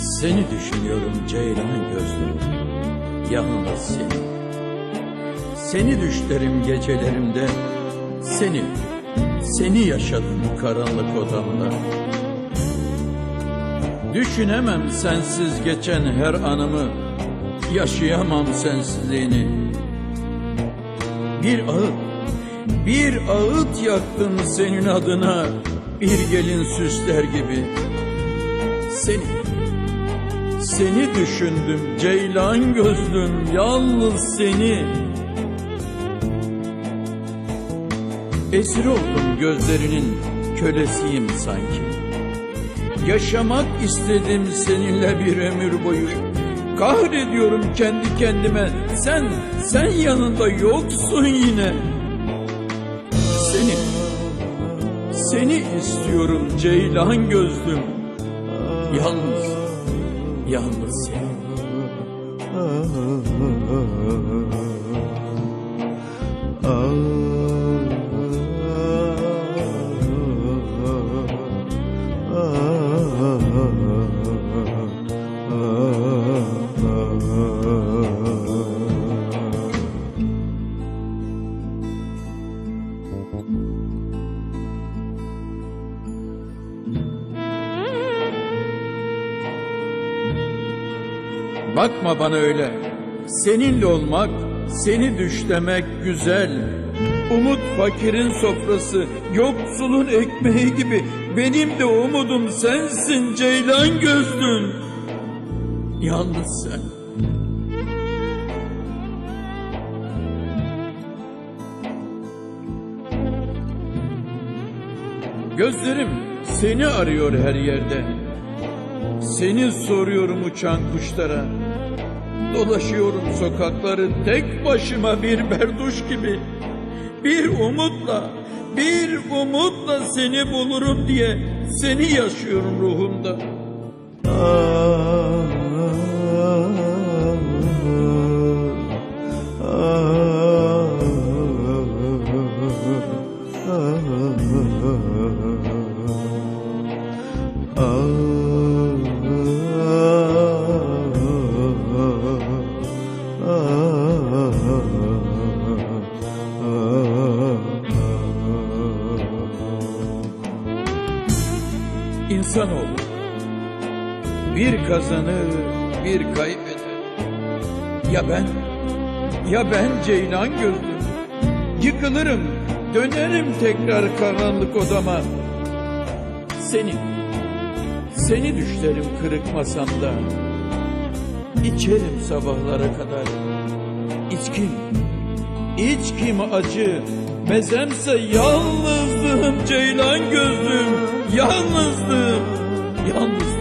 Seni düşünüyorum ceylan gözlüm, yalnız seni. Seni düşlerim gecelerimde, seni, seni yaşadım karanlık odamda. Düşünemem sensiz geçen her anımı, yaşayamam sensizliğini. Bir ağıt, bir ağıt yaktım senin adına, bir gelin süsler gibi. Seni, seni düşündüm ceylan gözlüm, yalnız seni. Esir oldum gözlerinin kölesiyim sanki. Yaşamak istedim seninle bir ömür boyu. Kahrediyorum kendi kendime. Sen, sen yanında yoksun yine. Seni, seni istiyorum ceylan gözlüm. Yalnız, yalnız seni. Bakma bana öyle. Seninle olmak, seni düşlemek güzel. Umut fakirin sofrası, yoksulun ekmeği gibi. Benim de umudum sensin ceylan gözlün. Yalnız sen. Gözlerim seni arıyor her yerde. Seni soruyorum uçan kuşlara. Dolaşıyorum sokakları tek başıma bir berduş gibi. Bir umutla, bir umutla seni bulurum diye seni yaşıyorum ruhumda. İnsanoğlu bir kazanır, bir kaybeder. Ya ben, ya ben ceylan gözlüm. Yıkılırım, dönerim tekrar karanlık odama. Seni, seni düşlerim kırık masamda. İçerim sabahlara kadar. İçkim, içkim acı. Mezemse yalnızlığım ceylan gözlüm. Yalnızlığım, yalnız